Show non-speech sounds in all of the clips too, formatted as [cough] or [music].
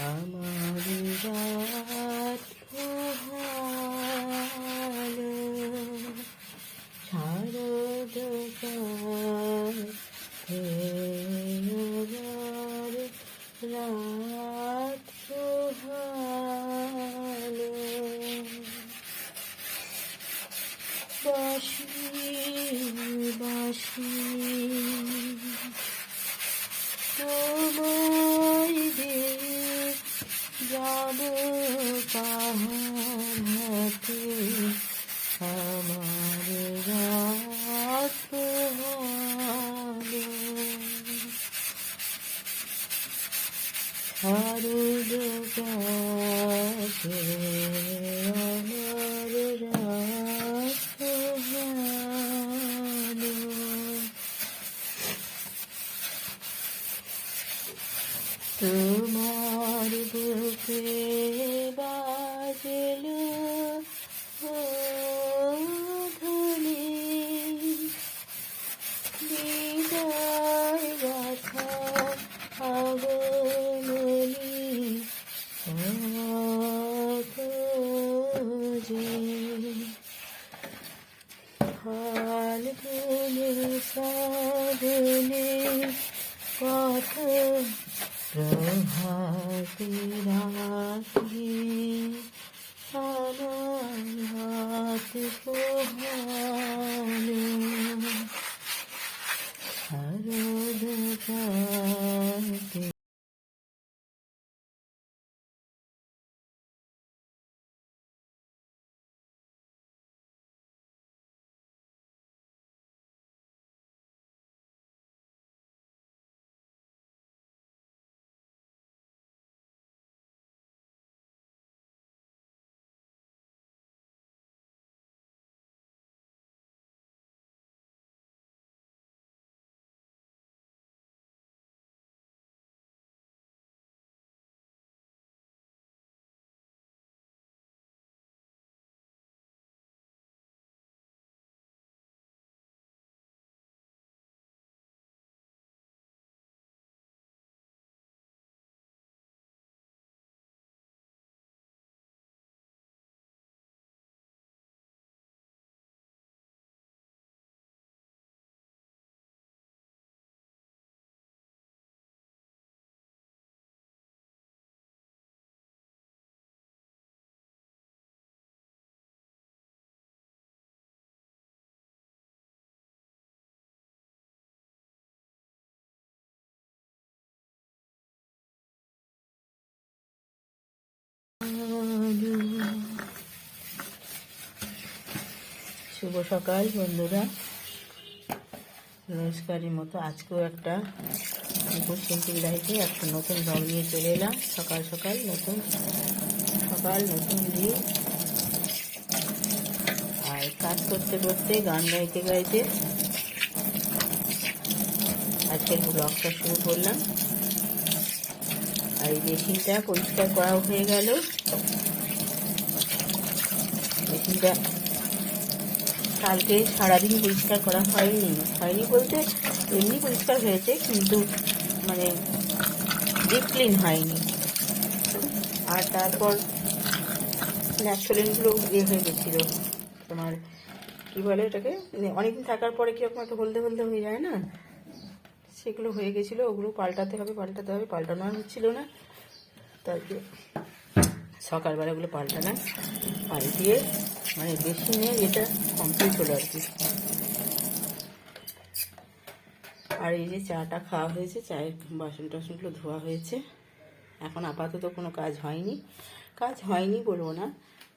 আমার রাত পোহালো শারদ রাত পোহালো বাসি বাসি শুভ সকাল, বন্ধুরা। রোজকারের মতো আজকেও একটা পশ্চিম লাইফে একটা নতুন ব্লগ নিয়ে চলে এলাম। সকাল সকাল নতুন সকাল নতুন দিয়ে। আর কাজ করতে করতে, গান গাইতে গাইতে আজকের ব্লগটা শুরু করলাম। আর এই মেশিনটা পরিষ্কার করা হয়ে গেল। মেশিনটা কালকে সারাদিন পরিষ্কার করা হয়নি। হয়নি বলতে এমনি পরিষ্কার হয়েছে, কিন্তু মানে ডিপ ক্লিন হয়নি। আর তারপর ন্যাচুরালগুলো ইয়ে হয়ে গেছিল। তোমার কি বলে এটাকে মানে অনেকদিন থাকার পরে কীরকম একটা হলদে হলদে হয়ে যায় না? সেগুলো হয়ে গেছিল, ওগুলো পাল্টাতে হবে পাল্টাতে হবে, পাল্টানো হচ্ছিল না। তারপরে সকালবেলা ওগুলো পাল্টালাম, পাল্টিয়ে মানে বেশি নিয়ে এটা কমপ্লিট হলো আর কি। আর এই যে চাটা খাওয়া হয়েছে, চায়ের বাসন টাসনগুলো ধোয়া হয়েছে। এখন আপাতত কোনো কাজ হয়নি। কাজ হয়নি বলব না,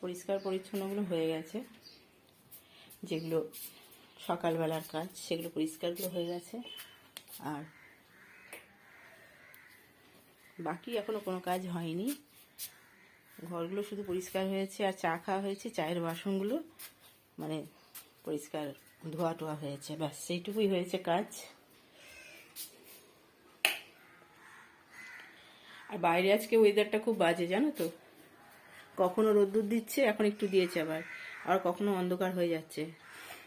পরিষ্কার পরিচ্ছন্নগুলো হয়ে গেছে। যেগুলো সকালবেলার কাজ, সেগুলো পরিষ্কারগুলো হয়ে গেছে। আর বাকি এখনও কোনো কাজ হয়নি। ঘরগুলো শুধু পরিষ্কার হয়েছে আর চা খাওয়া হয়েছে, চায়ের বাসনগুলো মানে পরিষ্কার ধোয়া টোয়া হয়েছে। ব্যাস, সেইটুকুই হয়েছে কাজ। আর বাইরে আজকে ওয়েদারটা খুব বাজে, জানো তো? কখনো রোদ্দুর দিচ্ছে, এখন একটু দিয়েছে আবার। আর কখনো অন্ধকার হয়ে যাচ্ছে।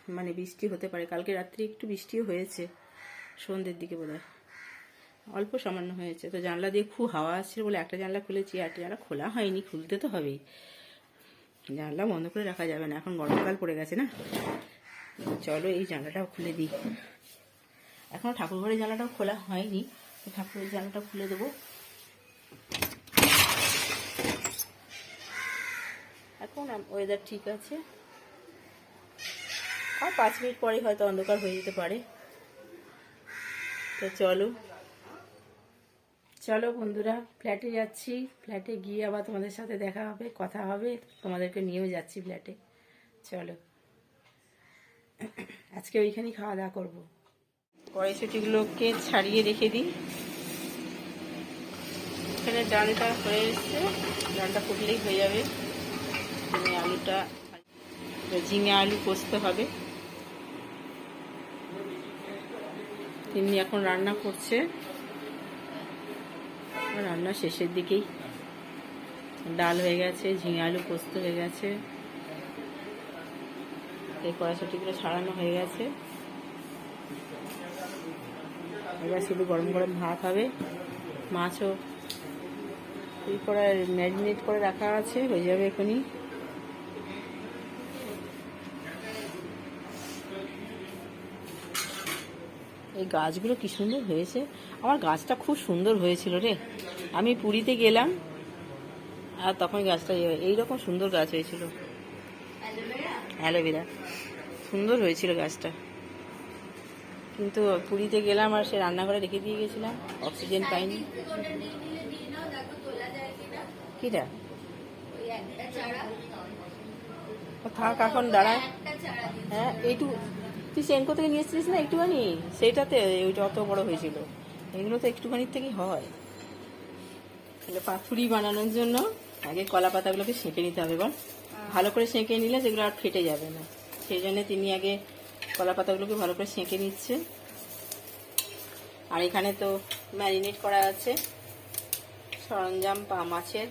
মানে বৃষ্টি হতে পারে, কালকে রাত্রি একটু বৃষ্টিও হয়েছে। সন্ধ্যের দিকে বোধ অল্প সামান্য হয়েছে। তো জানলা দিয়ে খুব হাওয়া আসছিল বলে একটা জানলা খুলেছি একটা জানলা খোলা হয়নি, খুলতে তো হবেই। জানলা বন্ধ করে রাখা যাবে না, এখন গরমকাল পড়ে গেছে না? চলো এই জানলাটাও খুলে দিই। এখনও ঠাকুরঘরের জানলাটাও খোলা হয়নি, তো ঠাকুরের জানলাটা খুলে দেবো। এখন ওয়েদার ঠিক আছে। আর পাঁচ মিনিট পরে হয়তো অন্ধকার হয়ে যেতে পারে। তো চলো। চলো বন্ধুরা ফ্ল্যাটে যাচ্ছি। ফ্ল্যাটে গিয়ে আবার তোমাদের সাথে দেখা হবে, কথা হবে। তোমাদেরকে নিয়েও যাচ্ছি ফ্ল্যাটে চলো। আজকে ওইখানেই খাওয়া দাওয়া করব। কড়াইশুটিগুলোকে ছাড়িয়ে রেখে দিই। এখানে ডালটা হয়ে এসছে। ডালটা ফুটলেই হয়ে যাবে। আলুটা ঝিঙে আলু কষতে হবে। তিনি এখন রান্না করছে। রান্না শেষের দিকেই। ডাল হয়ে গেছে, ঝিঙে আলু পোস্ত হয়ে গেছে। এই কড়াশুটিগুলো ছাড়ানো হয়ে গেছে। এবার শুধু গরম গরম ভাত হবে, মাছও। এই করে ম্যারিনেট করে রাখা আছে, হয়ে যাবে এখনই। এই গাছগুলো কি সুন্দর হয়েছে। আমার গাছটা খুব সুন্দর হয়েছিল রে। আমি পুরীতে গেলাম, আর তখন গাছটা এই- এইরকম সুন্দর গাছ হয়েছিল। অ্যালোভেরা। সুন্দর হয়েছিল গাছটা। কিন্তু পুরীতে গেলাম আর সে রান্নাঘরে রেখে দিয়ে গেছিলাম, অক্সিজেন পাইনি। কিটা? থাক, এখন দাঁড়ায় হ্যাঁ এইটু তুই সেনকো থেকে নিয়ে এসেছিস না একটুখানি? সেইটাতে ওইটা অত বড় হয়েছিল। এগুলো তো একটুখানি থেকেই হয়। তাহলে পাথুরি বানানোর জন্য আগে কলা পাতাগুলোকে সেঁকে নিতে হবে বল ভালো করে সেঁকে নিলে সেগুলো আর ফেটে যাবে না। সেই জন্য তিনি আগে কলা পাতাগুলোকে ভালো করে সেঁকে নিচ্ছে। আর এখানে তো ম্যারিনেট করা আছে। সরঞ্জাম পা মাছের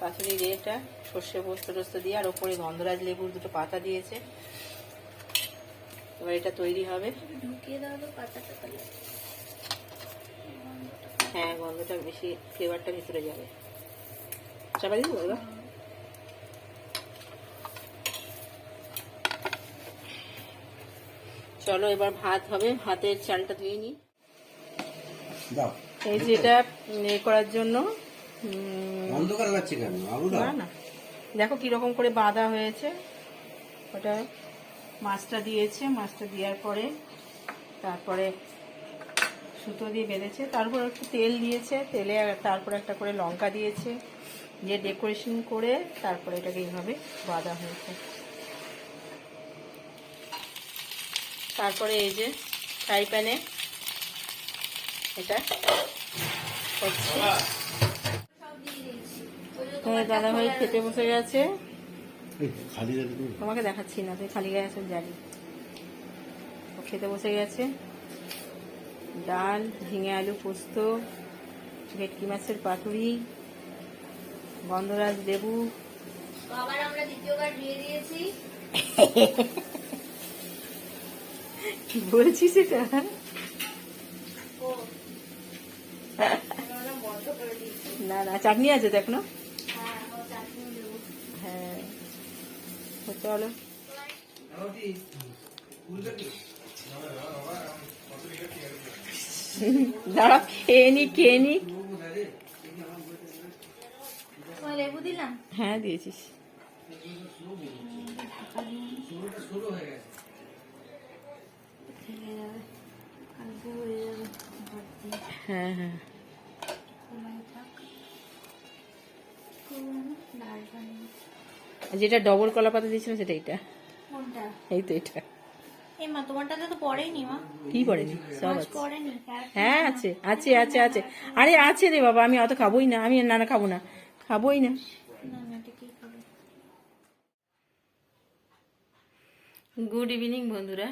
পাথুরি রেটা সর্ষে পোস্ত টোস্ত দিয়ে আর ওপরে গন্ধরাজ লেবুর দুটো পাতা দিয়েছে। এবার এটা তৈরি হবে। হ্যাঁ গন্ধটা বেশি ফ্লেভারটা ভিতরে যাবে। চাপা দিব এবার? চলো এবার ভাত হবে। ভাতের চালটা ধুয়ে নিই। দাও। এই যেটা এ করার জন্য কেন? না। দেখো কীরকম করে বাঁধা হয়েছে। ওটা মাছটা দিয়েছে মাছটা দেওয়ার পরে তারপরে সুতো দিয়ে বেঁধেছে। তারপর একটু তেল দিয়েছে তেলে তারপর একটা করে লঙ্কা দিয়েছে। দিয়ে ডেকোরেশন করে তারপরে এটাকে এইভাবে বাঁধা হয়েছে। তারপরে এই যে ফ্রাই প্যানে এটা হচ্ছে। তোমার দাদা ভাই খেতে বসে গেছে। খালি তোমাকে দেখাচ্ছি না তুই খালি গায়ে সব জানি। ও খেতে বসে গেছে। ডাল ঝিঙে আলু পোস্ত ভেটকি মাছের পাতুরি গন্ধরাজ লেবু। আবার আমরা দ্বিতীয়বার দিয়ে দিয়েছি। কি বলছিস এটা? [laughs] না না চাটনি আছে দেখ না হ্যাঁ ও চাটনি দেবো হ্যাঁ তো চলো দাঁড়া খেয়ে নি খেয়ে নি। লেবু দিলাম? হ্যাঁ দিয়েছিস হয়ে হ্যাঁ। ডাল যেটা ডবল কলা পাতা দিয়েছিল সেটা এইটা। কোনটা? এই তো এটা। মা তোমারটাতে তো পড়েনি মা। কি পড়েনি? সব আছে। হ্যাঁ। আছে আছে আছে আছে। আরে আছে রে বাবা আমি অত খাবোই না আমি না না খাব না। খাবোই না। এটা গুড ইভিনিং বন্ধুরা।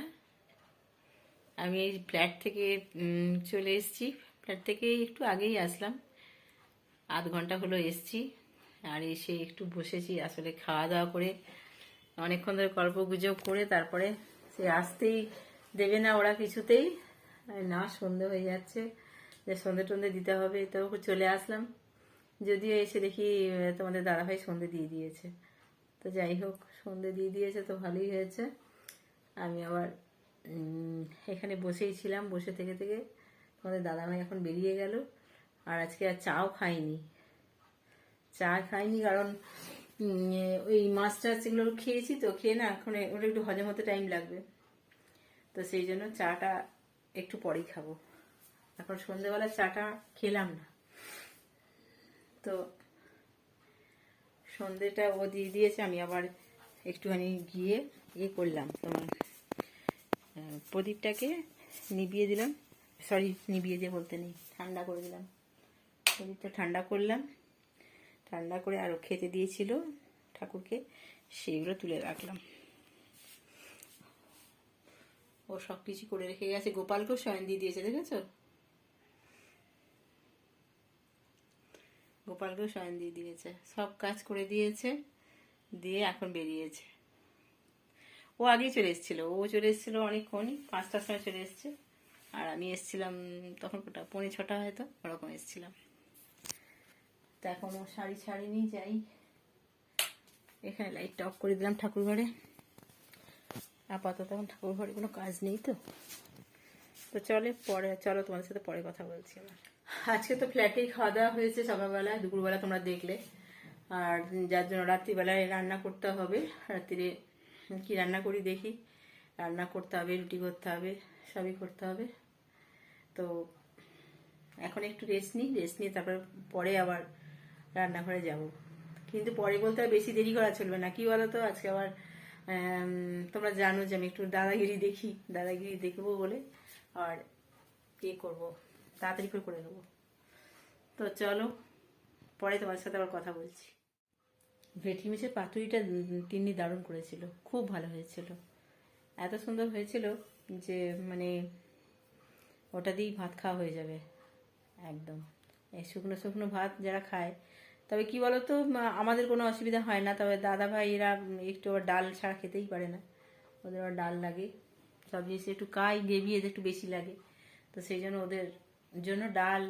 আমি এই ফ্ল্যাট থেকে চলে এসেছি। ফ্ল্যাট থেকে একটু আগেই আসলাম। আধ ঘণ্টা হলো এসছি। আর এসে একটু বসেছি, আসলে খাওয়া দাওয়া করে অনেকক্ষণ ধরে গল্প গুজব করে তারপরে সে আসতেই দেবে না ওরা কিছুতেই। না, সন্ধে হয়ে যাচ্ছে, যে সন্ধে টন্ধে দিতে হবে, তো চলে আসলাম। যদিও এসে দেখি তোমাদের দাদাভাই সন্ধে দিয়ে দিয়েছে। তো যাই হোক, সন্ধে দিয়ে দিয়েছে তো ভালোই হয়েছে। আমি আবার এখানে বসেই ছিলাম, বসে থেকে থেকে তোমাদের দাদাভাই এখন বেরিয়ে গেল। আর আজকে আর চাও খাইনি। চা খাইনি কারণ ওই মাছ টাছ এগুলো খেয়েছি তো, খেয়ে না এখন ওটা একটু হজম হতে টাইম লাগবে। তো সেই জন্য চাটা একটু পরেই খাব। এখন সন্ধেবেলা চাটা খেলাম না। তো সন্ধেটা ও দিয়ে দিয়েছে, আমি আবার একটুখানি গিয়ে ইয়ে করলাম তোমার প্রদীপটাকে নিভিয়ে দিলাম। সরি নিভিয়ে দিয়ে বলতে নেই, ঠান্ডা করে দিলাম। প্রদীপটা ঠান্ডা করলাম। ঠান্ডা করে আরও খেতে দিয়েছিল ঠাকুরকে, সেইগুলো তুলে রাখলাম। ও সব কিছু করে রেখে গেছে। গোপালকেও শয়ন দিয়ে দিয়েছে, দেখেছ? গোপালকেও শয়ন দিয়ে দিয়েছে। সব কাজ করে দিয়েছে, দিয়ে এখন বেরিয়েছে। ও আগেই চলে এসেছিল। ও চলে এসেছিল অনেকক্ষণ পাঁচটার সময় চলে এসছে। আর আমি এসেছিলাম তখন কোটা? পৌনে ছটা হয়তো, ওরকম এসেছিলাম। তা শাড়ি ছাড়িনি, যাই। এখানে লাইটটা অফ করে দিলাম ঠাকুর ঘরে আপাতত এখন ঠাকুর ঘরে কোনো কাজ নেই তো। তো চলে, পরে, চলো তোমাদের সাথে পরে কথা বলছি আবার। আজকে তো ফ্ল্যাটেই খাওয়া দাওয়া হয়েছে সকালবেলা, দুপুরবেলা তোমরা দেখলে। আর যার জন্য রাত্রিবেলায় রান্না করতে হবে। রাত্রিরে কি রান্না করি দেখি। রান্না করতে হবে, রুটি করতে হবে, সবই করতে হবে। তো এখন একটু রেস্ট নিই রেস্ট নিয়ে তারপর পরে আবার রান্নাঘরে যাব। কিন্তু পরে বলতে আর বেশি দেরি করা চলবে না। কি বলো তো আজকে আবার তোমরা জানো যে আমি একটু দাদাগিরি দেখি, দাদাগিরি দেখব বলে আর ইয়ে করব, তাড়াতাড়ি করে করে নেব। তো চলো, পরে তোমার সাথে আবার কথা বলছি। ভেটকি মাছের পাতুরিটা তিন্নি দারুণ করেছিল, খুব ভালো হয়েছিল। এত সুন্দর হয়েছিল যে মানে ওটা দিয়েই ভাত খাওয়া হয়ে যাবে, একদম। এই শুকনো শুকনো ভাত যারা খায় তবে কি বলতো আমাদের কোনো অসুবিধা হয় না। তবে দাদা ভাইরা একটু আবার ডাল ছাড়া খেতেই পারে না। ওদের আবার ডাল লাগে। সব জিনিস একটু কাই গ্রেভি এদের একটু বেশি লাগে। তো সেই জন্য ওদের জন্য ডাল,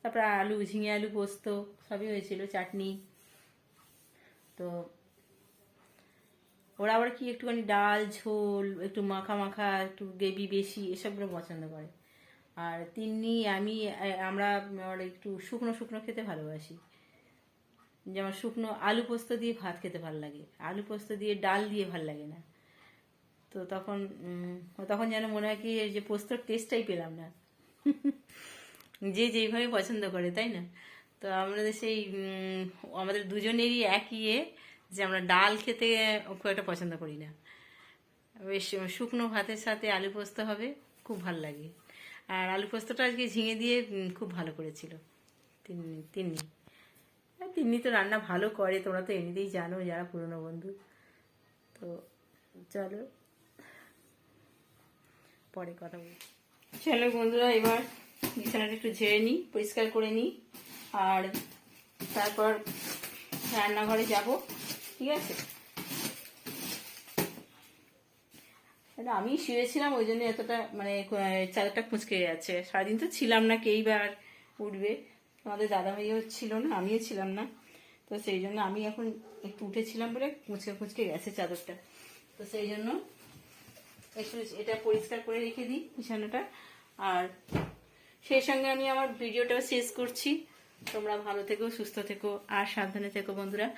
তারপরে আলু, ঝিঙে আলু, পোস্ত, সবই হয়েছিল, চাটনি। তো ওরা আবার কি একটুখানি ডাল, ঝোল, একটু মাখা মাখা, একটু গ্রেভি বেশি এসবগুলো পছন্দ করে। আর তিন্নি, আমি আমরা একটু শুকনো শুকনো খেতে ভালোবাসি। যেমন শুকনো আলু পোস্ত দিয়ে ভাত খেতে ভালো লাগে। আলু পোস্ত দিয়ে ডাল দিয়ে ভালো লাগে না। তো তখন তখন যেন মনে হয় কি যে পোস্তর টেস্টটাই পেলাম না। যে যেইভাবে পছন্দ করে, তাই না? তো আমাদের সেই আমাদের দুজনেরই একই ইয়ে যে আমরা ডাল খেতে খুব একটা পছন্দ করি না। বেশ, শুকনো ভাতের সাথে আলু পোস্ত হবে, খুব ভালো লাগে। আর আলু পোস্তটা আজকে ঝিঙে দিয়ে খুব ভালো করেছিল। তিন্নি আর তিন্নি তো রান্না ভালো করে, তোমরা তো এমনিতেই জানো যারা পুরনো বন্ধু। তো চলো, পরে কথা বলছি। চলো বন্ধুরা, এবার বিছানাটা একটু ঝেড়ে নিই, পরিষ্কার করে নিই, আর তারপর রান্নাঘরে যাব, ঠিক আছে? এটা আমি শুয়েছিলাম, ওই জন্য এতটা মানে চাদরটা কুঁচকে যাচ্ছে সারাদিন তো ছিলাম না, কেই বা আর উঠবে। আমাদের দাদা ভাইও ছিল না, আমিও ছিলাম না। তো সেই জন্য আমি এখন একটু উঠেছিলাম বলে কুঁচকে কুঁচকে গেছে চাদরটা। তো সেই জন্য একটু এটা পরিষ্কার করে রেখে দিই বিছানাটা। আর সেই সঙ্গে আমি আমার ভিডিওটাও শেষ করছি। তোমরা ভালো থেকো, সুস্থ থেকো, আর সাবধানে থেকো বন্ধুরা।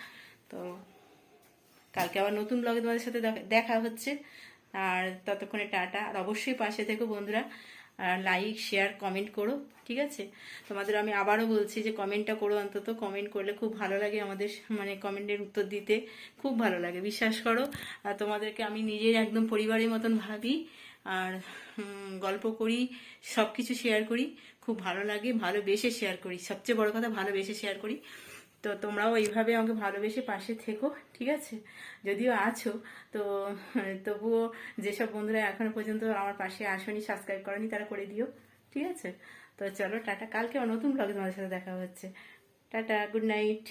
তো কালকে আবার নতুন ব্লগে তোমাদের সাথে দেখা- হচ্ছে। আর ততক্ষণে টাটা। আর অবশ্যই পাশে থেকো বন্ধুরা। লাইক শেয়ার কমেন্ট করো, ঠিক আছে? তোমাদের আমি আবারও বলছি যে কমেন্টটা করো অন্তত। কমেন্ট করলে খুব ভালো লাগে আমাদের মানে কমেন্টের উত্তর দিতে। খুব ভালো লাগে, বিশ্বাস করো। তোমাদেরকে আমি নিজের একদম পরিবারের মতন ভাবি। আর গল্প করি সব কিছু শেয়ার করি। খুব ভালো লাগে, ভালোবেসে শেয়ার করি। সবচেয়ে বড় কথা, ভালোবেসে শেয়ার করি। তো তোমরাও এইভাবে আমাকে ভালোবেসে পাশে থেকো, ঠিক আছে? যদিও আছো, তো তবুও যেসব বন্ধুরা এখনও পর্যন্ত আমার পাশে আসনি সাবস্ক্রাইব করেনি, তারা করে দিও, ঠিক আছে? তো চলো টাটা, কালকে নতুন ব্লগে তোমাদের সাথে দেখা হচ্ছে। Tata good night